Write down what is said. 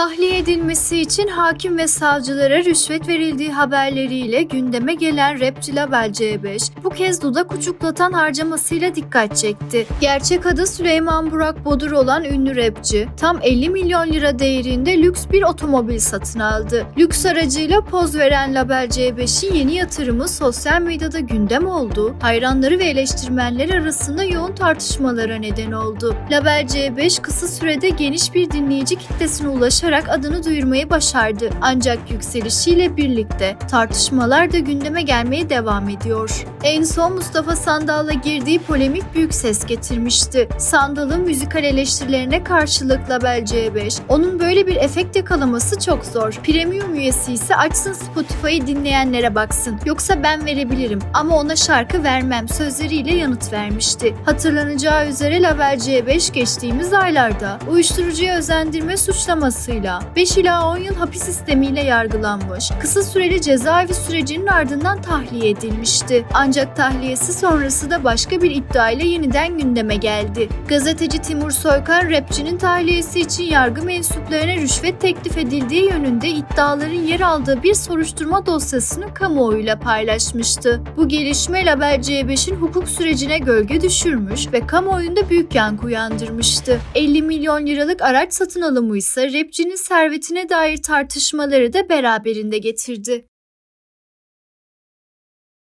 Tahliye edilmesi için hakim ve savcılara rüşvet verildiği haberleriyle gündeme gelen rapçi Label C5 bu kez dudak uçuklatan harcamasıyla dikkat çekti. Gerçek adı Süleyman Burak Bodur olan ünlü rapçi tam 50 milyon lira değerinde lüks bir otomobil satın aldı. Lüks aracıyla poz veren Label C5'in yeni yatırımı sosyal medyada gündem oldu. Hayranları ve eleştirmenler arasında yoğun tartışmalara neden oldu. Label C5 kısa sürede geniş bir dinleyici kitlesine ulaşarak adını duyurmayı başardı. Ancak yükselişiyle birlikte tartışmalar da gündeme gelmeye devam ediyor. En son Mustafa Sandal'la girdiği polemik büyük ses getirmişti. Sandal'ın müzikal eleştirilerine karşılık Label C5, onun böyle bir efekt yakalaması çok zor. Premium üyesi ise açsın Spotify'ı dinleyenlere baksın. Yoksa ben verebilirim ama ona şarkı vermem sözleriyle yanıt vermişti. Hatırlanacağı üzere Label C5 geçtiğimiz aylarda uyuşturucuya özendirme suçlamasıyla 5 ila 10 yıl hapis sistemiyle yargılanmış. Kısa süreli cezaevi sürecinin ardından tahliye edilmişti. Ancak tahliyesi sonrası da başka bir iddia ile yeniden gündeme geldi. Gazeteci Timur Soykan rapçinin tahliyesi için yargı mensuplarına rüşvet teklif edildiği yönünde iddiaların yer aldığı bir soruşturma dosyasını kamuoyuyla paylaşmıştı. Bu gelişme Label C5'in hukuk sürecine gölge düşürmüş ve kamuoyunda büyük yankı uyandırmıştı. 50 milyon liralık araç satın alımı ise rapçinin servetine dair tartışmaları da beraberinde getirdi.